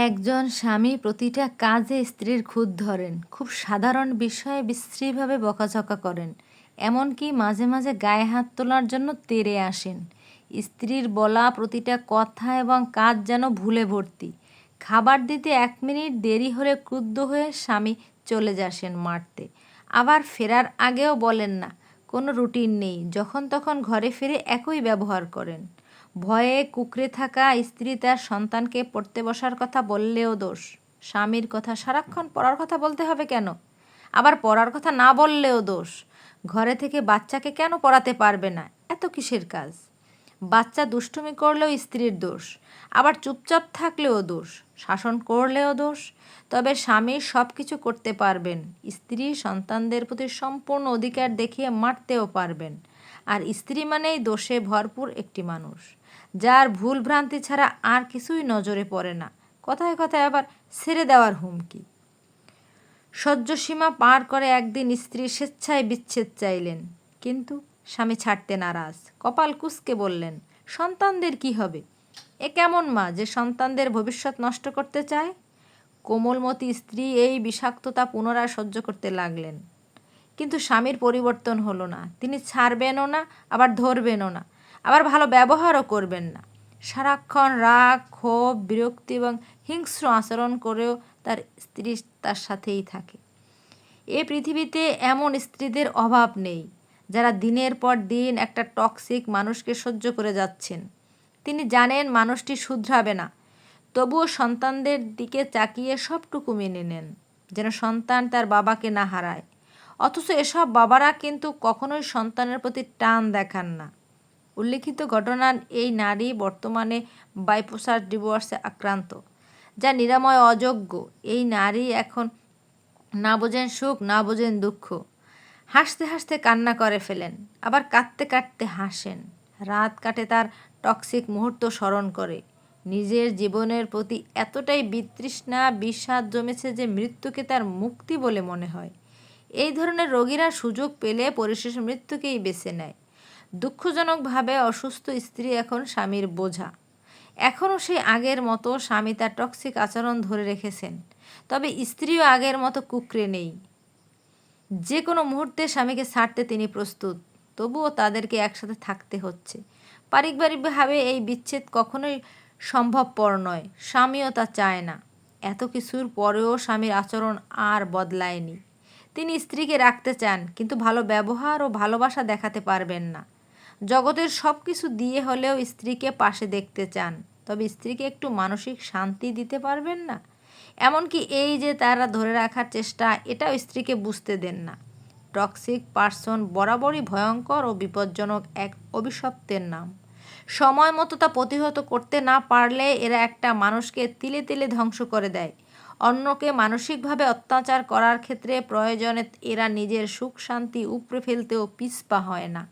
একজন স্বামী প্রতিটা কাজে স্ত্রীর খুঁত ধরেন, খুব সাধারণ বিষয়ে বিশ্রীভাবে বকাঝকা করেন, এমনকি মাঝে মাঝে গায়ে হাত তোলার জন্য তেড়ে আসেন। স্ত্রীর বলা প্রতিটা কথা এবং কাজ যেন ভুলে ভর্তি। খাবার দিতে এক মিনিট দেরি হলে ক্রুদ্ধ হয়ে স্বামী চলে যাসেন মারতে। আবার ফেরার আগেও বলেন না, কোনো রুটিন নেই। যখন তখন ঘরে ফিরে একই ব্যবহার করেন। ভয়ে কুকড়ে থাকা স্ত্রী তার সন্তানকে পড়তে বসার কথা বললেও দোষ। স্বামীর কথা সারাক্ষণ পড়ার কথা বলতে হবে কেন? আবার পড়ার কথা না বললেও দোষ। ঘরে থেকে বাচ্চাকে কেন পড়াতে পারবে না? এত কিসের কাজ? বাচ্চা দুষ্টুমি করলেও স্ত্রীর দোষ, আবার চুপচাপ থাকলেও দোষ, শাসন করলেও দোষ। তবে স্বামী সব কিছু করতে পারবেন। স্ত্রী সন্তানদের প্রতি সম্পূর্ণ অধিকার দেখিয়ে মারতেও পারবেন। আর স্ত্রী মানেই দোষে ভরপুর একটি মানুষ। যার ভুল ভ্রান্তি ছাড়া আর কিছুই নজরে পড়ে না। কথায় কথায় আবার ছেড়ে দেওয়ার হুমকি। সহ্যসীমা পার করে একদিন স্ত্রী স্বেচ্ছায় বিচ্ছেদ চাইলেন। কিন্তু স্বামী ছাড়তে নারাজ। কপাল কুসকে বললেন, সন্তানদের কি হবে? এ কেমন মা যে সন্তানদের ভবিষ্যৎ নষ্ট করতে চায়? কোমলমতি স্ত্রী এই বিষাক্ততা পুনরায় সহ্য করতে লাগলেন। কিন্তু স্বামীর পরিবর্তন হলো না। তিনি ছাড়বেনও না, আবার ধরবেনও না। আবার ভালো ব্যবহারও করবেন না। সারাক্ষণ রাগ, ক্ষোভ, বিরক্তি এবং হিংস্র আচরণ করেও তার স্ত্রী তার সাথেই থাকে। এ পৃথিবীতে এমন স্ত্রীদের অভাব নেই, যারা দিনের পর দিন একটা টক্সিক মানুষকে সহ্য করে যাচ্ছেন। তিনি জানেন মানুষটি শুধরাবে না, তবুও সন্তানদের দিকে চাকিয়ে সবটুকু মেনে নেন, যেন সন্তান তার বাবাকে না হারায়। অথচ এসব বাবারা কিন্তু কখনোই সন্তানের প্রতি টান দেখান না। উল্লিখিত ঘটনার এই নারী বর্তমানে বাইপোসার ডিভোর্সে আক্রান্ত, যা নিরাময় অযোগ্য। এই নারী এখন না বোঝেন সুখ, না বোঝেন দুঃখ। হাসতে হাসতে কান্না করে ফেলেন, আবার কাঁদতে কাঁদতে হাসেন। রাত কাটে তার টক্সিক মুহূর্ত স্মরণ করে। নিজের জীবনের প্রতি এতটাই বিতৃষ্ণা, বিষাদ জমেছে যে মৃত্যুকে তার মুক্তি বলে মনে হয়। এই ধরনের রোগীরা সুযোগ পেলে পরিশেষে মৃত্যুকেই বেছে নেয়। দুঃখজনকভাবে অসুস্থ স্ত্রী এখন স্বামীর বোঝা। এখনও সেই আগের মতো স্বামী তার টক্সিক আচরণ ধরে রেখেছেন। তবে স্ত্রীও আগের মতো কুকরে নেই। যে কোনো মুহূর্তে স্বামীকে ছাড়তে তিনি প্রস্তুত, তবুও তাদেরকে একসাথে থাকতে হচ্ছে। পারিবারিকভাবে এই বিচ্ছেদ কখনোই সম্ভবপর নয়, স্বামীও তা চায় না। এত কিছুর পরেও স্বামীর আচরণ আর বদলায়নি। তিনি স্ত্রীকে রাখতে চান, কিন্তু ভালো ব্যবহার ও ভালোবাসা দেখাতে পারবেন না। জগতের সব কিছু দিয়ে হলেও স্ত্রীকে পাশে দেখতে চান, তবে স্ত্রীকে একটু মানসিক শান্তি দিতে পারবেন না। এমনকি এই যে তারা ধরে রাখার চেষ্টা, এটাও স্ত্রীকে বুঝতে দেন না। টক্সিক পার্সন বরাবরই ভয়ঙ্কর ও বিপজ্জনক এক অভিশপ্তের নাম। সময় মতো তা প্রতিহত করতে না পারলে এরা একটা মানুষকে তিলে তিলে ধ্বংস করে দেয়। অন্যকে মানসিকভাবে অত্যাচার করার ক্ষেত্রে প্রয়োজনে এরা নিজের সুখ শান্তি উপড়ে ফেলতেও পিছপা হয় না।